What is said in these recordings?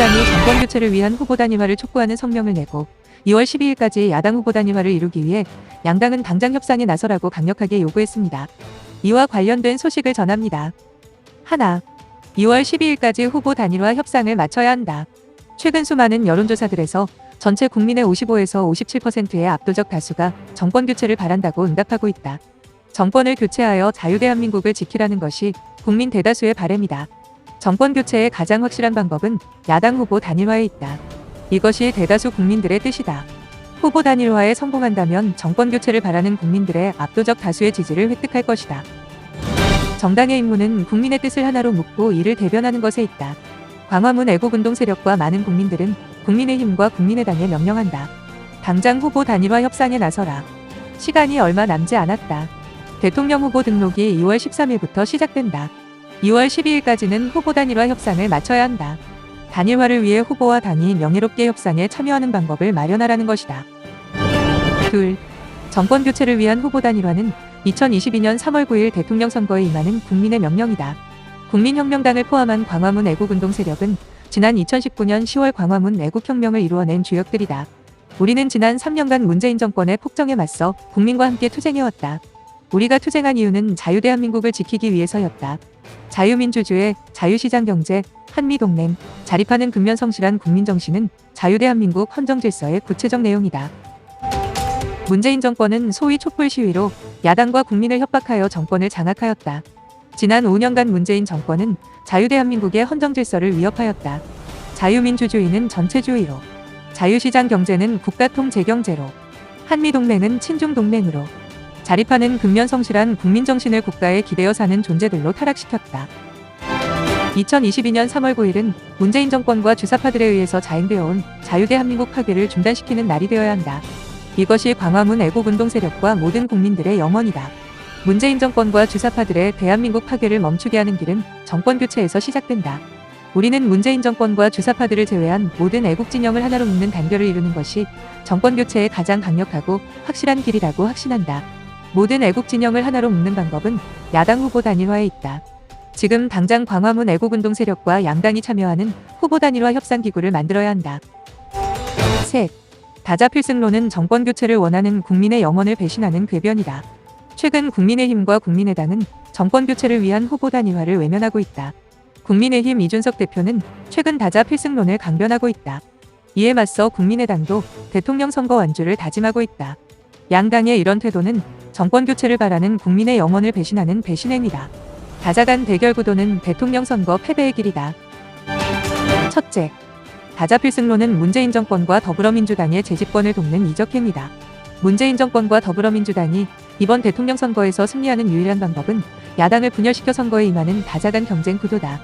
국민의당이 정권 교체를 위한 후보 단일화를 촉구하는 성명을 내고 2월 12일까지 야당 후보 단일화를 이루기 위해 양당은 당장 협상에 나서라고 강력하게 요구했습니다. 이와 관련된 소식을 전합니다. 하나, 2월 12일까지 후보 단일화 협상을 마쳐야 한다. 최근 수많은 여론조사들에서 전체 국민의 55에서 57%의 압도적 다수가 정권 교체를 바란다고 응답하고 있다. 정권을 교체하여 자유대한민국을 지키라는 것이 국민 대다수의 바램이다. 정권 교체의 가장 확실한 방법은 야당 후보 단일화에 있다. 이것이 대다수 국민들의 뜻이다. 후보 단일화에 성공한다면 정권 교체를 바라는 국민들의 압도적 다수의 지지를 획득할 것이다. 정당의 임무는 국민의 뜻을 하나로 묶고 이를 대변하는 것에 있다. 광화문 애국운동 세력과 많은 국민들은 국민의힘과 국민의당에 명령한다. 당장 후보 단일화 협상에 나서라. 시간이 얼마 남지 않았다. 대통령 후보 등록이 2월 13일부터 시작된다. 2월 12일까지는 후보 단일화 협상을 마쳐야 한다. 단일화를 위해 후보와 당이 명예롭게 협상에 참여하는 방법을 마련하라는 것이다. 둘, 정권 교체를 위한 후보 단일화는 2022년 3월 9일 대통령 선거에 임하는 국민의 명령이다. 국민혁명당을 포함한 광화문 애국운동 세력은 지난 2019년 10월 광화문 애국혁명을 이루어낸 주역들이다. 우리는 지난 3년간 문재인 정권의 폭정에 맞서 국민과 함께 투쟁해왔다. 우리가 투쟁한 이유는 자유대한민국을 지키기 위해서였다. 자유민주주의, 자유시장 경제, 한미동맹, 자립하는 근면 성실한 국민정신은 자유대한민국 헌정질서의 구체적 내용이다. 문재인 정권은 소위 촛불 시위로 야당과 국민을 협박하여 정권을 장악하였다. 지난 5년간 문재인 정권은 자유대한민국의 헌정질서를 위협하였다. 자유민주주의는 전체주의로, 자유시장 경제는 국가통 제경제로, 한미동맹은 친중동맹으로, 자립하는 근면 성실한 국민 정신을 국가에 기대어 사는 존재들로 타락시켰다. 2022년 3월 9일은 문재인 정권과 주사파들에 의해서 자행되어 온 자유대 한민국 파괴를 중단시키는 날이 되어야 한다. 이것이 광화문 애국운동 세력과 모든 국민들의 영원이다. 문재인 정권과 주사파들의 대한민국 파괴를 멈추게 하는 길은 정권 교체에서 시작된다. 우리는 문재인 정권과 주사파들을 제외한 모든 애국 진영을 하나로 묶는 단결을 이루는 것이 정권 교체의 가장 강력하고 확실한 길이라고 확신한다. 모든 애국 진영을 하나로 묶는 방법은 야당 후보 단일화에 있다. 지금 당장 광화문 애국운동 세력과 양당이 참여하는 후보 단일화 협상 기구를 만들어야 한다. 셋. 다자 필승론은 정권 교체를 원하는 국민의 영혼을 배신하는 궤변이다. 최근 국민의힘과 국민의당은 정권 교체를 위한 후보 단일화를 외면하고 있다. 국민의힘 이준석 대표는 최근 다자 필승론을 강변하고 있다. 이에 맞서 국민의당도 대통령 선거 완주를 다짐하고 있다. 양당의 이런 태도는 정권 교체를 바라는 국민의 영혼을 배신하는 배신행위다. 다자간 대결 구도는 대통령 선거 패배의 길이다. 첫째, 다자 필승론은 문재인 정권과 더불어민주당의 재집권을 돕는 이적행위다. 문재인 정권과 더불어민주당이 이번 대통령 선거에서 승리하는 유일한 방법은 야당을 분열시켜 선거에 임하는 다자간 경쟁 구도다.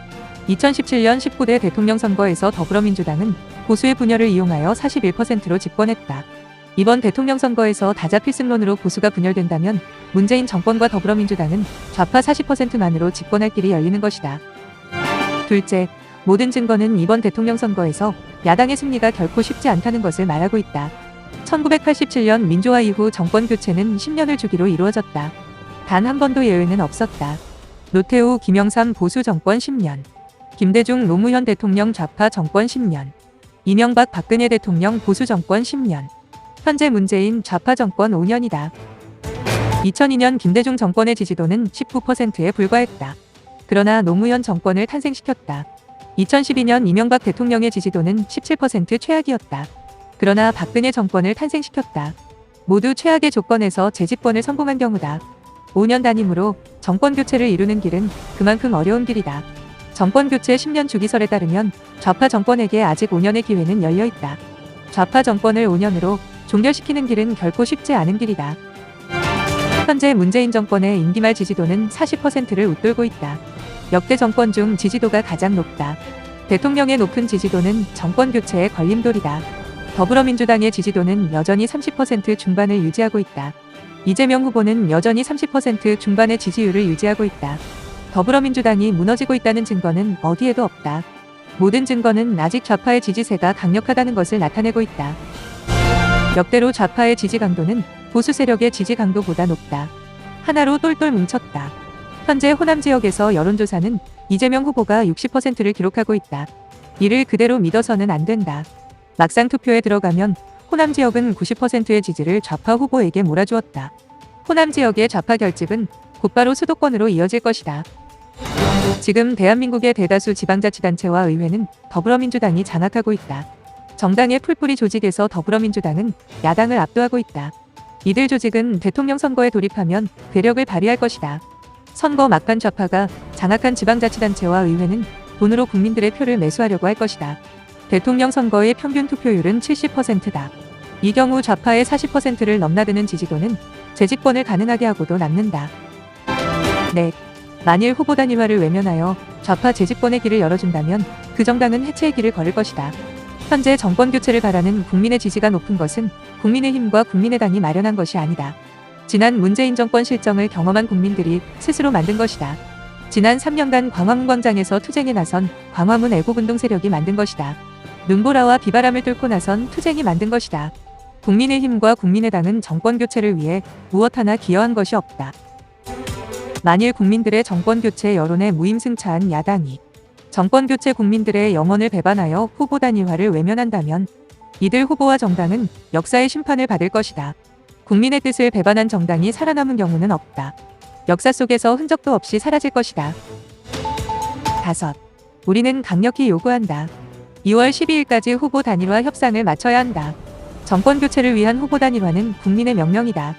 2017년 19대 대통령 선거에서 더불어민주당은 보수의 분열을 이용하여 41%로 집권했다. 이번 대통령 선거에서 다자 필승론으로 보수가 분열된다면 문재인 정권과 더불어민주당은 좌파 40%만으로 집권할 길이 열리는 것이다. 둘째, 모든 증거는 이번 대통령 선거에서 야당의 승리가 결코 쉽지 않다는 것을 말하고 있다. 1987년 민주화 이후 정권 교체는 10년을 주기로 이루어졌다. 단 한 번도 예외는 없었다. 노태우, 김영삼 보수 정권 10년. 김대중, 노무현 대통령 좌파 정권 10년. 이명박, 박근혜 대통령 보수 정권 10년. 현재 문재인 좌파 정권 5년이다. 2002년 김대중 정권의 지지도는 19%에 불과했다. 그러나 노무현 정권을 탄생시켰다. 2012년 이명박 대통령의 지지도는 17% 최악이었다. 그러나 박근혜 정권을 탄생시켰다. 모두 최악의 조건에서 재집권을 성공한 경우다. 5년 단임으로 정권 교체를 이루는 길은 그만큼 어려운 길이다. 정권 교체 10년 주기설에 따르면 좌파 정권에게 아직 5년의 기회는 열려 있다. 좌파 정권을 5년으로 종결시키는 길은 결코 쉽지 않은 길이다. 현재 문재인 정권의 임기말 지지도는 40%를 웃돌고 있다. 역대 정권 중 지지도가 가장 높다. 대통령의 높은 지지도는 정권 교체의 걸림돌이다. 더불어민주당의 지지도는 여전히 30% 중반을 유지하고 있다. 이재명 후보는 여전히 30% 중반의 지지율을 유지하고 있다. 더불어민주당이 무너지고 있다는 증거는 어디에도 없다. 모든 증거는 아직 좌파의 지지세가 강력하다는 것을 나타내고 있다. 역대로 좌파의 지지 강도는 보수 세력의 지지 강도보다 높다. 하나로 똘똘 뭉쳤다. 현재 호남 지역에서 여론조사는 이재명 후보가 60%를 기록하고 있다. 이를 그대로 믿어서는 안 된다. 막상 투표에 들어가면 호남 지역은 90%의 지지를 좌파 후보에게 몰아주었다. 호남 지역의 좌파 결집은 곧바로 수도권으로 이어질 것이다. 지금 대한민국의 대다수 지방자치단체와 의회는 더불어민주당이 장악하고 있다. 정당의 풀뿌리 조직에서 더불어민주당은 야당을 압도하고 있다. 이들 조직은 대통령 선거에 돌입하면 괴력을 발휘할 것이다. 선거 막판 좌파가 장악한 지방자치단체와 의회는 돈으로 국민들의 표를 매수하려고 할 것이다. 대통령 선거의 평균 투표율은 70%다. 이 경우 좌파의 40%를 넘나드는 지지도는 재집권을 가능하게 하고도 남는다. 네. 만일 후보 단일화를 외면하여 좌파 재집권의 길을 열어준다면 그 정당은 해체의 길을 걸을 것이다. 현재 정권 교체를 바라는 국민의 지지가 높은 것은 국민의힘과 국민의당이 마련한 것이 아니다. 지난 문재인 정권 실정을 경험한 국민들이 스스로 만든 것이다. 지난 3년간 광화문 광장에서 투쟁에 나선 광화문 애국운동 세력이 만든 것이다. 눈보라와 비바람을 뚫고 나선 투쟁이 만든 것이다. 국민의힘과 국민의당은 정권 교체를 위해 무엇 하나 기여한 것이 없다. 만일 국민들의 정권 교체 여론에 무임승차한 야당이 정권 교체 국민들의 영혼을 배반하여 후보 단일화를 외면한다면 이들 후보와 정당은 역사의 심판을 받을 것이다. 국민의 뜻을 배반한 정당이 살아남은 경우는 없다. 역사 속에서 흔적도 없이 사라질 것이다. 다섯. 우리는 강력히 요구한다. 2월 12일까지 후보 단일화 협상을 마쳐야 한다. 정권 교체를 위한 후보 단일화는 국민의 명령이다.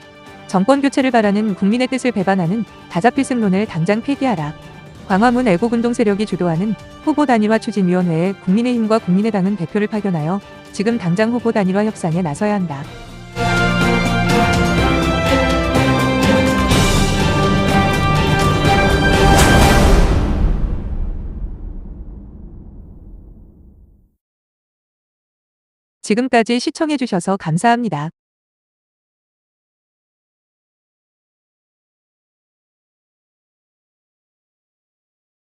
정권 교체를 바라는 국민의 뜻을 배반하는 다자필승론을 당장 폐기하라. 광화문 애국운동 세력이 주도하는 후보 단일화 추진위원회에 국민의힘과 국민의당은 대표를 파견하여 지금 당장 후보 단일화 협상에 나서야 한다. 지금까지 시청해주셔서 감사합니다.